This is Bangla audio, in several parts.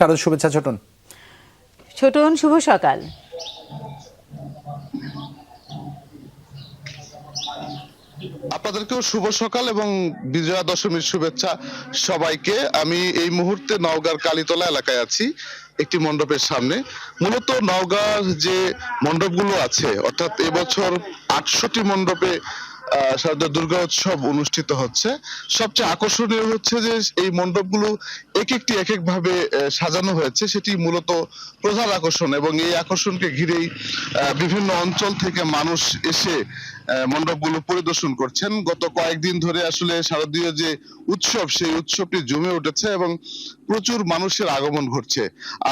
শারদ শুভেচ্ছা ছোটন। ছোটন শুভ সকাল। আপনাদেরকেও শুভ সকাল এবং বিজয়া দশমীর শুভেচ্ছা সবাইকে। আমি এই মুহূর্তে নওগাঁর কালীতলা এলাকায় আছি একটি মণ্ডপের সামনে। মূলত নওগাঁর যে মণ্ডপগুলো আছে অর্থাৎ এবছর আটষট্টি মণ্ডপে শারদীয় দুর্গা উৎসব অনুষ্ঠিত হচ্ছে। সবচেয়ে আকর্ষণীয় হচ্ছে যে এই মণ্ডপগুলো এক একটি এক এক ভাবে সাজানো হয়েছে। সেটি মূলত প্রধান আকর্ষণ এবং এই আকর্ষণকে ঘিরেই বিভিন্ন অঞ্চল থেকে মানুষ এসে মণ্ডপগুলো পরিদর্শন করছেন। গত কয়েকদিন ধরে আসলে শারদীয় যে উৎসব, সেই উৎসবটি জমে উঠেছে এবং প্রচুর মানুষের আগমন ঘটছে।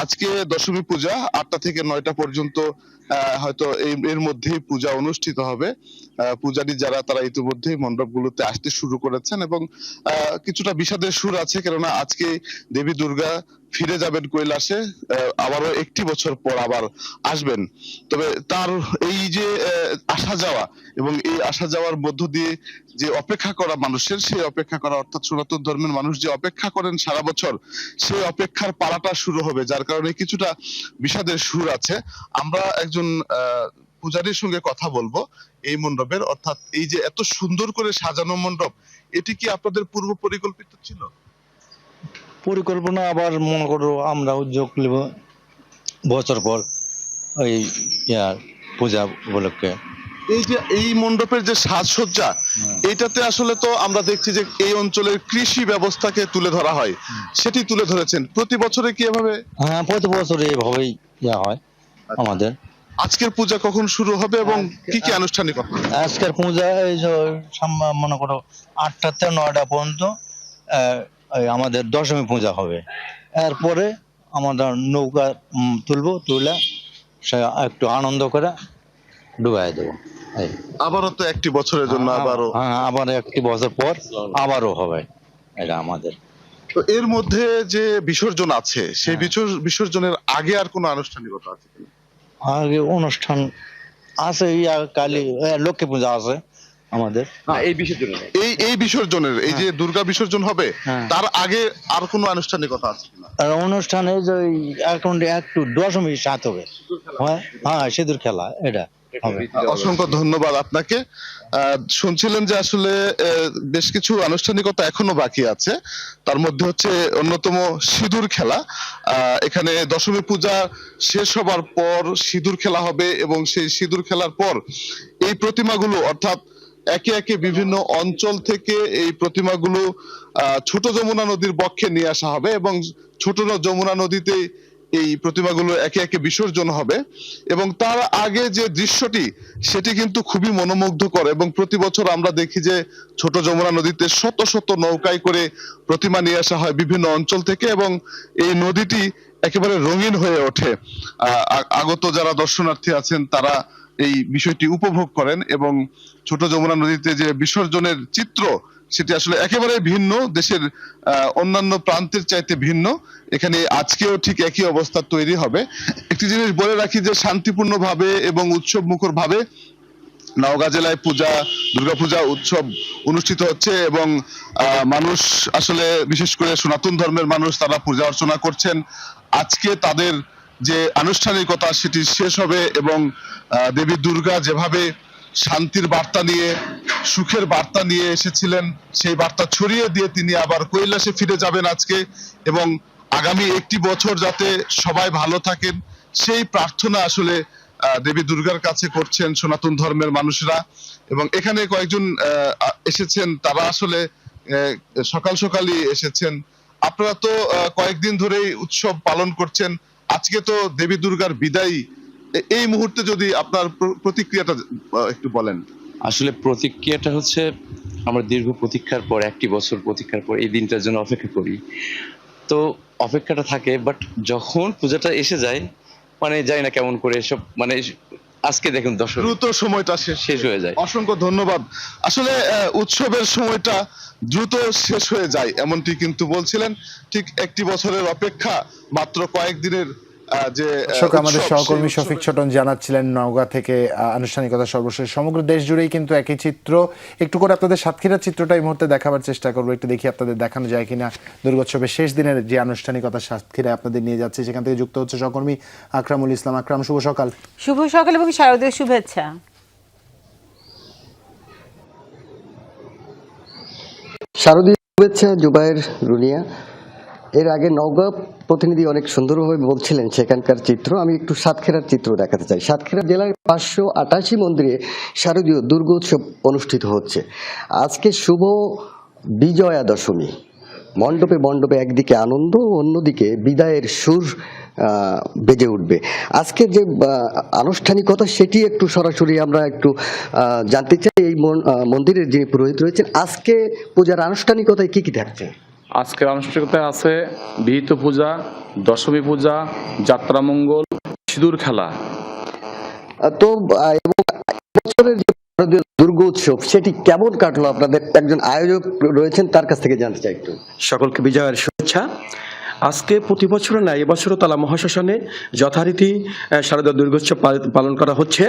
আজকে দশমী পূজা, আটটা থেকে নয়টা পর্যন্ত হয়তো এই, এর মধ্যেই পূজা অনুষ্ঠিত হবে। পূজারী যারা, তারা ইতিমধ্যেই মণ্ডপগুলোতে আসতে শুরু করেছেন এবং কিছুটা বিষাদের সুর আছে, কেননা আজকে দেবী দুর্গা ফিরে যাবেন কৈলাসে আবারও একটি বছর পর আবার আসবেন। তবে তার এই যে আসা যাওয়া এবং এই আসা যাওয়ার মধ্য দিয়ে যে অপেক্ষা করা মানুষের, সেই অপেক্ষা করা অর্থাৎ সনাতন ধর্মের মানুষ যে অপেক্ষা করেন সারা বছর, সেই অপেক্ষার পালাটা শুরু হবে, যার কারণে কিছুটা বিষাদের সুর আছে। আমরা একজন পূজারীর সঙ্গে কথা বলব এই মণ্ডপের। অর্থাৎ এই যে এত সুন্দর করে সাজানো মণ্ডপ, এটি কি আপনাদের পূর্ব পরিকল্পিত ছিল? পরিকল্পনা আবার মনে করো আমরা উদ্যোগ নেব বছর পর ওই ইয়ার পূজা উপলক্ষে। এই যে এই মণ্ডপের যে সাজসজ্জা এইটাতে আসলে তো আমরা দেখছি যে এই অঞ্চলের কৃষি ব্যবস্থাকে তুলে ধরা হয়। সেটি তুলে ধরেছেন। প্রতি বছরে কি এভাবে? হ্যাঁ প্রতি বছর এইভাবেই ইয়া হয় আমাদের। আজকের পূজা কখন শুরু হবে এবং কি কি আনুষ্ঠানিকতা? আজকের পূজা এই মনে করো আটটা থেকে নয়টা পর্যন্ত এই আমাদের দশমী পূজা হবে। এরপরে আমরা নৌকা তুলবো তুলে সে একটু আনন্দ করে ডুবাই দেবো। আবারও তো একটি বছরের জন্য আবারও। হ্যাঁ আবার একটি বছর পর আবারও হবে। এটা আমাদের। তো এর মধ্যে যে বিসর্জন আছে সেই হ্যাঁ। বিসর্জনের আগে আর কোনো আনুষ্ঠানিকতা আছে আগে অনুষ্ঠান আছে ইয়া কালী লক্ষ্মী পূজা আছে। আমাদের। এই এই বিসর্জনের এই যে দুর্গা বিসর্জন হবে হ্যাঁ। তার আগে আর কোনো আনুষ্ঠানিকতা আছে কিনা? আর অনুষ্ঠানে যে এখন একটু দশমী সাত হবে। হ্যাঁ? হ্যাঁ সিঁদুর খেলা এটা অসংখ্য ধন্যবাদ আপনাকে। শুনছিলেন যে আসলে আহ, বেশ কিছু আনুষ্ঠানিকতা এখনও বাকি আছে। তার মধ্যে হচ্ছে অন্যতম সিঁদুর খেলা। আহ, এখানে দশমী পূজা শেষ হবার পর সিঁদুর খেলা হবে এবং সেই সিঁদুর খেলার পর এই প্রতিমাগুলো অর্থাৎ একে একে বিভিন্ন অঞ্চল থেকে এই প্রতিমাগুলো ছোট যমুনা নদীর বক্ষে নিয়ে আসা হবে এবং ছোট যমুনা নদীতে এই প্রতিমাগুলো একে একে বিসর্জন হবে এবং তার আগে যে দৃশ্যটি, সেটি কিন্তু খুবই মনোমুগ্ধকর এবং প্রতি বছর আমরা দেখি যে ছোট যমুনা নদীতে শত শত নৌকায় করে প্রতিমা নিয়ে আসা হয় বিভিন্ন অঞ্চল থেকে এবং এই নদীটি একেবারে রঙিন হয়ে ওঠে। আগত যারা দর্শনার্থী আছেন, তারা এই বিষয়টি উপভোগ করেন এবং ছোট যমুনা নদীতে যে বিসর্জনের চিত্র, সেটি আসলে একেবারে ভিন্ন, দেশের অন্যান্য প্রান্তের চাইতে ভিন্ন। এখানে আজকেও ঠিক একই অবস্থা তৈরি হবে। একটি জিনিস বলে রাখি যে শান্তিপূর্ণ ভাবে এবং উৎসব মুখর ভাবে নওগাঁ জেলায় পূজা, দুর্গাপূজা, উৎসব অনুষ্ঠিত হচ্ছে এবং মানুষ আসলে, বিশেষ করে সনাতন ধর্মের মানুষ তারা পূজা অর্চনা করছেন। আজকে তাদের যে আনুষ্ঠানিকতা সেটি শেষ হবে এবং দেবী দুর্গা যেভাবে শান্তির বার্তা নিয়ে, সুখের বার্তা নিয়ে এসেছিলেন, সেই বার্তা ছড়িয়ে দিয়ে তিনি আবার কৈলাসে ফিরে যাবেন আজকে এবং আগামী একটি বছর যাতে সবাই ভালো থাকেন, সেই প্রার্থনা আসলে দেবী দুর্গার কাছে করছেন সনাতন ধর্মের মানুষরা এবং এখানে কয়েকজন এসেছেন, তারা আসলে সকাল সকালই এসেছেন। আপনারা তো কয়েকদিন ধরেই উৎসব পালন করছেন আজকে তো দেবী দুর্গার বিদায়। এই মুহূর্তে যদি আপনার প্রতিক্রিয়াটা একটু বলেন। আসলে প্রতিক্রিয়াটা হচ্ছে, আমরা দীর্ঘ প্রতীক্ষার পর, একটি বছর প্রতীক্ষার পর এই দিনটার জন্য অপেক্ষা করি। তো অপেক্ষাটা থাকে বাট যখন পূজাটা এসে যায় মানে যাই না কেমন করে এসব মানে আজকে দেখুন দর্শক দ্রুত সময়টা শেষ হয়ে যায়। অসংখ্য ধন্যবাদ। আসলে উৎসবের সময়টা দ্রুত শেষ হয়ে যায় এমনটি কিন্তু বলছিলেন। ঠিক একটি বছরের অপেক্ষা মাত্র কয়েকদিনের যে দর্শক আমাদের সহকর্মী শফিক ছোটন জানাচ্ছিলেন নওগাঁ থেকে আনুষ্ঠানিকতা সর্বশেষ। সমগ্র দেশ জুড়েই কিন্তু একই চিত্র। একটু করে আপনাদের সাতক্ষীরার চিত্রটা এই মুহূর্তে দেখাবার চেষ্টা করব। একটু দেখি আপনাদের দেখানো যায় কিনা দুর্গোৎসবের শেষ দিনের যে আনুষ্ঠানিকতা সাতক্ষীরায় আপনাদের নিয়ে যাচ্ছে সেখান থেকে যুক্ত হচ্ছে সহকর্মী আকরামুল ইসলাম। আকরাম শুভ সকাল। শুভ সকাল এবং শারদীয় শুভেচ্ছা। শারদীয় শুভেচ্ছা জুবাইর রুনিয়া। এর আগে নওগাঁ প্রতিনিধি অনেক সুন্দরভাবে বলছিলেন সেখানকার চিত্র। আমি একটু সাতক্ষীরার চিত্র দেখাতে চাই। সাতক্ষীরা জেলার পাঁচশো আটাশি মন্দিরে শারদীয় দুর্গোৎসব অনুষ্ঠিত হচ্ছে। আজকে শুভ বিজয়া দশমী মণ্ডপে মণ্ডপে একদিকে আনন্দ, অন্যদিকে বিদায়ের সুর বেজে উঠবে। আজকে যে আনুষ্ঠানিকতা সেটি একটু সরাসরি আমরা একটু জানতে চাই। এই মন্দিরের যিনি পুরোহিত রয়েছেন, আজকে পূজার আনুষ্ঠানিকতায় কি কি থাকছে? আজকের আনুষ্ঠানিকতায় আছে বিহিত পূজা দশমী পূজা যাত্রামঙ্গল সিঁদুর খেলা। তো বছরের যে দুর্গোৎসব সেটি কেমন কাটলো আপনাদের? একজন আয়োজক রয়েছেন তার কাছ থেকে জানতে চাই একটু। সকলকে বিজয়ের শুভেচ্ছা। আজকে প্রতি বছরও নাই এবছরও তালা মহাশ্মশানে যথারীতি শারদা দুর্গোৎসব পালন করা হচ্ছে।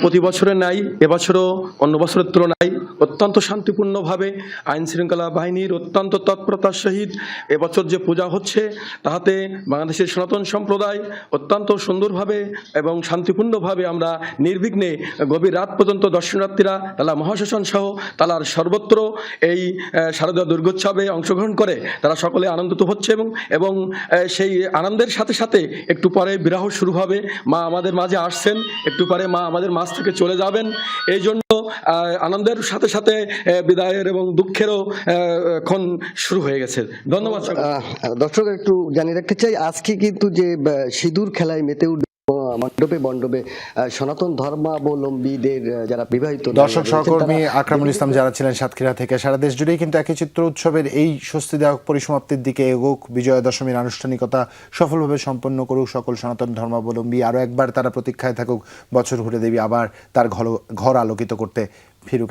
প্রতি বছরে নাই এবছরও অন্য বছরের তুলনায় অত্যন্ত শান্তিপূর্ণভাবে আইন শৃঙ্খলা বাহিনীর অত্যন্ত তৎপরতার সহিত এবছর যে পূজা হচ্ছে তাহাতে বাংলাদেশের সনাতন সম্প্রদায় অত্যন্ত সুন্দরভাবে এবং শান্তিপূর্ণভাবে আমরা নির্বিঘ্নে গভীর রাত পর্যন্ত দর্শনার্থীরা তালা মহাশ্মশান সহ তালার সর্বত্র এই আহ, শারদীয় দুর্গোৎসবে অংশগ্রহণ করে তারা সকলে আনন্দিত হচ্ছে এবং এবং সেই আনন্দের সাথে সাথে একটু পরে বিরাহ শুরু হবে। মা আমাদের মাঝে আসছেন, একটু পরে মা আমাদের মাঝ থেকে চলে যাবেন। এই জন্য আনন্দের সাথে সাথে বিদায়ের এবং দুঃখেরও এখন ক্ষণ শুরু হয়ে গেছে। ধন্যবাদ দর্শক, একটু জানিয়ে রাখতে চাই, আজকে কিন্তু যে সিঁদুর খেলায় মেতে উঠবে মণ্ডপে মণ্ডপে সনাতন ধর্মাবলম্বীদের যারা বিবাহিত দর্শক সহকর্মী আকরামুল ইসলাম যারা ছিলেন সাতক্ষীরা থেকে সারা দেশ জুড়েই কিন্তু একই চিত্র উৎসবের এই স্বস্তিদায়ক পরিসমাপ্তির দিকে এগোক বিজয়া দশমীর আনুষ্ঠানিকতা সফলভাবে সম্পন্ন করুক সকল সনাতন ধর্মাবলম্বী। আরও একবার তারা প্রতীক্ষায় থাকুক বছর ঘুরে দেবী আবার তার ঘর ঘর আলোকিত করতে ফিরুক।